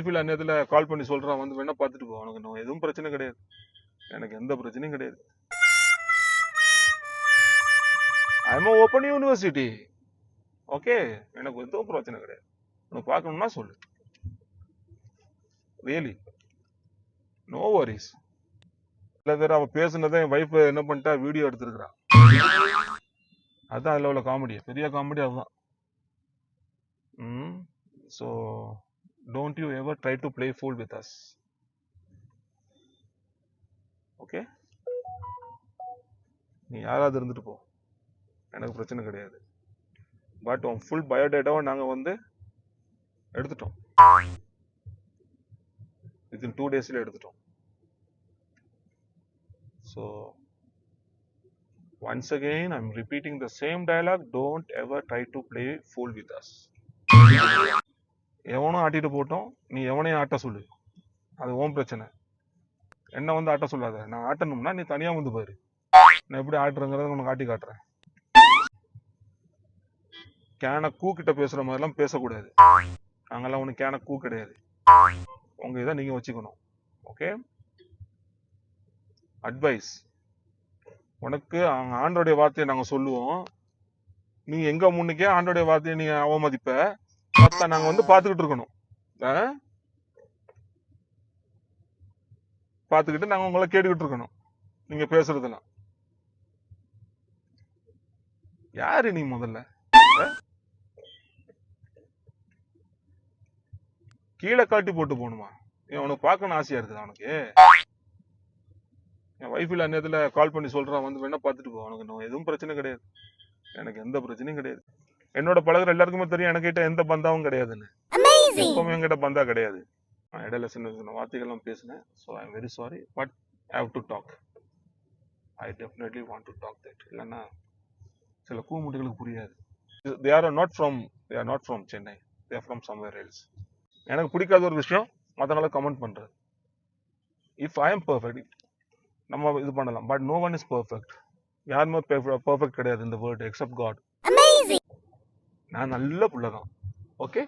Wife அந்நேரத்தில் நேரத்துல கால் பண்ணி சொல்றான் வந்து வேணால் பார்த்துட்டு போ. உனக்கு எதுவும் பிரச்சனை கிடையாது. எனக்கு எந்த பிரச்சனையும் கிடையாது. ஐம் ஓப்பன் யூனிவர்சிட்டி ஓகே எனக்கு எதுவும் பிரச்சனை கிடையாது. உனக்கு பார்க்கணும்னா சொல்லு. ரியலி நோ வரிஸ் சில பேர் அவ பேசுனதை என் வைஃப் என்ன பண்ணிட்டா வீடியோ எடுத்துருக்குறான் அதான் அதில் உள்ள காமெடி பெரிய காமெடி அதுதான். ம்? So don't you ever try to play fool with us okay நீ யாராவது இருந்துட்டு போ. எனக்கு பிரச்சனை கிடையாது. பட் உன் ஃபுல் பயோடேட்டாவை நாங்கள் வந்து எடுத்துட்டோம். இன் டூ டேஸில் எடுத்துட்டோம். So once again I'm repeating the same dialogue don't ever try to play fool with us எவனும் ஆட்டிட்டு போட்டோம் நீ எவனையும் ஆட்ட சொல்லு. அது ஓன் பிரச்சனை. என்ன வந்து ஆட்ட சொல்லாத. நான் ஆட்டணும்னா நீ தனியா வந்து பாரு. நான் எப்படி ஆட்டுறங்கிறத உனக்கு ஆட்டி காட்டுறேன். கேன கூ கிட்ட பேசுற மாதிரிலாம் பேசக்கூடாது. நாங்கெல்லாம் ஒன்றும் கேன கூ கிடையாது. உங்க இதை நீங்க வச்சுக்கணும். ஓகே? அட்வைஸ். உனக்கு அவங்க ஆண்டோடைய வார்த்தையை நாங்க சொல்லுவோம். நீ எங்க முன்னுக்கே ஆண்டோடைய வார்த்தையை நீங்க அவமதிப்ப. மத்த நாங்க வந்து பாத்துக்கிட்டு இருக்கணும். பாத்துக்கிட்டு நாங்க உங்களை கேட்டுக்கிட்டு இருக்கணும். நீங்க பேசுறதுலாம் யாரு நீ முதல்ல? கீழே காட்டி போட்டு போகணுமா? ஏன் உனக்கு பார்க்கணும் ஆசையா இருக்குது உனக்கு? என் ஒய்ஃப் இல்ல நேரத்துல கால் பண்ணி சொல்றான் வந்து வேணா பார்த்துட்டு போ. எதுவும் பிரச்சனை கிடையாது. எனக்கு எந்த பிரச்சனையும் கிடையாது. என்னோட பழகுற எல்லாருக்குமே தெரியும். எனக்கிட்ட எந்த பந்தாவும் கிடையாதுன்னு. எப்பவுமே என்கிட்ட பந்தா கிடையாது. நான் இடையில சின்ன சின்ன வார்த்தைகள்லாம் பேசினேன். So I am very sorry but have to talk I definitely want to talk that இல்லைன்னா சில கூமுட்டுகளுக்கு புரியாது. They are not from they are not from Chennai they are from somewhere else எனக்கு பிடிக்காத ஒரு விஷயம் மற்றனால கமெண்ட் பண்றது இஃப் ஐ எம் பர்ஃபெக்ட் நம்ம இது பண்ணலாம். But no one is perfect யாருமே பர்ஃபெக்ட் கிடையாது இந்த வேர்ல்டு எக்ஸப்ட் காட் நான் நல்ல புள்ள தான். ஓகே